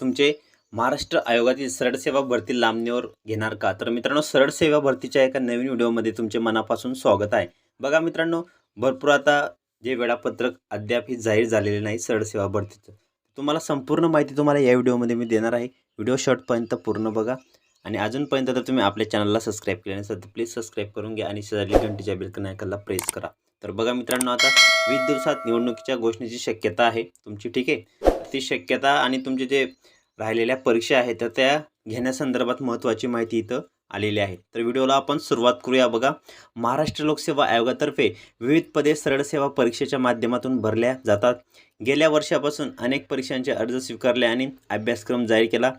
तुमचे महाराष्ट्र आयोगातील सरळ सेवा भरती लांबणीवर घेणार का? तर मित्रांनो सरळ सेवा भरतीच्या एका नवीन व्हिडिओमध्ये तुमचे मनापासून स्वागत आहे. बघा मित्रांनो भरपूर आता जे वेळापत्रक अद्याप ही जाहीर झालेले नाही सरळ सेवा भरतीचं. तुम्हाला संपूर्ण माहिती तुम्हाला या व्हिडिओमध्ये मी देणार आहे. व्हिडिओ शॉर्टपर्यंत पूर्ण बघा. आणि अजूनपर्यंत तर तुम्ही आपल्या चॅनलला सबस्क्राईब केले नसेल तर प्लीज सबस्क्राईब करून घ्या आणि शेजारी घंटीच्या बिलकन आयकनला प्रेस करा. तर बघा मित्रांनो आता वीस दिवसात निवडणुकीच्या घोषणेची शक्यता आहे. तुमची ठीक आहे? ती शक्यता आणि तुमचे जे राहिलेल्या परीक्षा आहेत तर त्या घेण्यासंदर्भात महत्त्वाची माहिती इथं आलेली आहे. तर व्हिडिओला आपण सुरुवात करूया बघा. महाराष्ट्र लोकसेवा आयोगातर्फे विविध पदे सरळ सेवा परीक्षेच्या माध्यमातून भरल्या जातात. गेल्या वर्षापासून अनेक परीक्षांचे अर्ज स्वीकारले आणि अभ्यासक्रम जाहीर केला.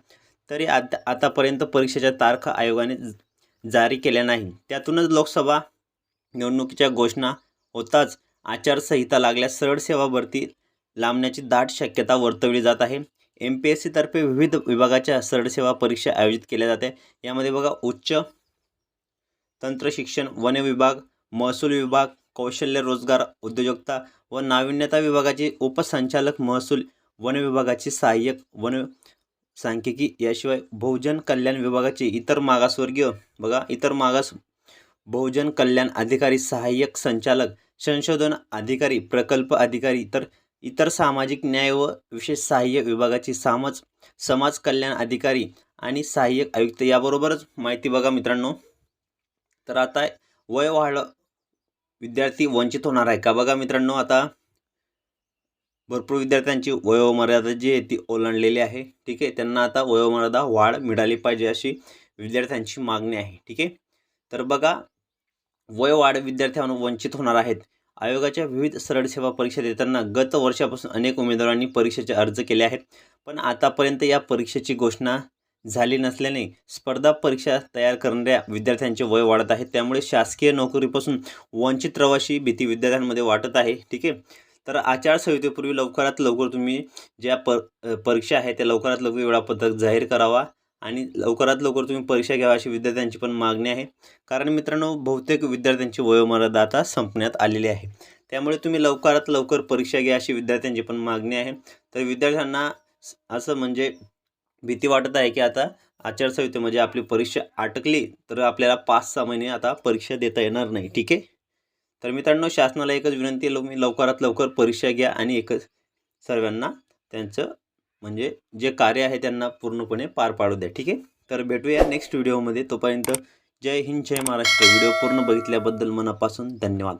तरी आता आतापर्यंत परीक्षेच्या तारखा आयोगाने जारी केल्या नाही त्यातूनच लोकसभा निवडणुकीच्या घोषणा होताच आचारसंहिता लागल्यास सरळ सेवा भरती लांबण्याची दाट शक्यता वर्तवली जात आहे. एम पी एस सीतर्फे विविध विभागाच्या सरळ सेवा परीक्षा आयोजित केल्या जाते. यामध्ये बघा उच्च तंत्र शिक्षण वन विभाग महसूल विभाग कौशल्य रोजगार उद्योजकता व नाविन्यता विभागाचे उपसंचालक महसूल वन विभागाचे सहाय्यक वन सांख्यिकी याशिवाय बहुजन कल्याण विभागाचे इतर मागासवर्गीय बघा इतर मागास बहुजन कल्याण अधिकारी सहाय्यक संचालक संशोधन अधिकारी प्रकल्प अधिकारी तर इतर सामाजिक न्याय व विशेष सहाय्य विभागाची सामज समाज कल्याण अधिकारी आणि सहाय्यक आयुक्त याबरोबरच माहिती बघा मित्रांनो. तर आता वय वाढलं विद्यार्थी वंचित होणार आहे का बघा मित्रांनो आता. भरपूर विद्यार्थ्यांची वयोमर्यादा जी आहे ती ओलांडलेली आहे ठीक आहे. त्यांना आता वयोमर्यादा वाढ मिळाली पाहिजे अशी विद्यार्थ्यांची मागणी आहे ठीक आहे. तर बघा वय वाढ विद्यार्थ्यांना वंचित होणार आहेत. आयोगाच्या विविध सरळ सेवा परीक्षा देताना गत वर्षापासून अनेक उमेदवारांनी परीक्षेचे अर्ज केले आहेत. पण आतापर्यंत या परीक्षेची घोषणा झाली नसल्याने स्पर्धा परीक्षा तयार करणाऱ्या विद्यार्थ्यांचे वय वाढत आहे. त्यामुळे शासकीय नोकरीपासून वंचित रवाशी भीती विद्यार्थ्यांमध्ये वाटत आहे. ठीक आहे? तर आचारसंहितेपूर्वी लवकरात लवकर तुम्ही ज्या पर परीक्षा आहे त्या लवकरात लवकर वेळापत्रक जाहीर करावा. आणि लवकरात लवकर तुम्ही परीक्षा घ्यावा अशी विद्यार्थ्यांची पण मागणी आहे. कारण मित्रांनो बहुतेक विद्यार्थ्यांची वयोमर्यादा आता संपण्यात आलेली आहे. त्यामुळे तुम्ही लवकरात लवकर परीक्षा घ्या अशी विद्यार्थ्यांची पण मागणी आहे. तर विद्यार्थ्यांना असं म्हणजे भीती वाटत आहे की आता आचारसंहितेमध्ये आपली परीक्षा अटकली तर आपल्याला पाच सहा महिने आता परीक्षा देता येणार नाही. ठीक आहे? तर मित्रांनो शासनाला एकच विनंती आहे तुम्ही लवकरात लवकर परीक्षा घ्या आणि एकच सर्वांना त्यांचं म्हणजे जे कार्य आहे त्यांना पूर्णपणे पार पाडू द्या ठीक आहे? तर भेटूया नेक्स्ट व्हिडिओमध्ये तोपर्यंत जय हिंद जय महाराष्ट्र. व्हिडिओ पूर्ण बघितल्याबद्दल मनापासून धन्यवाद.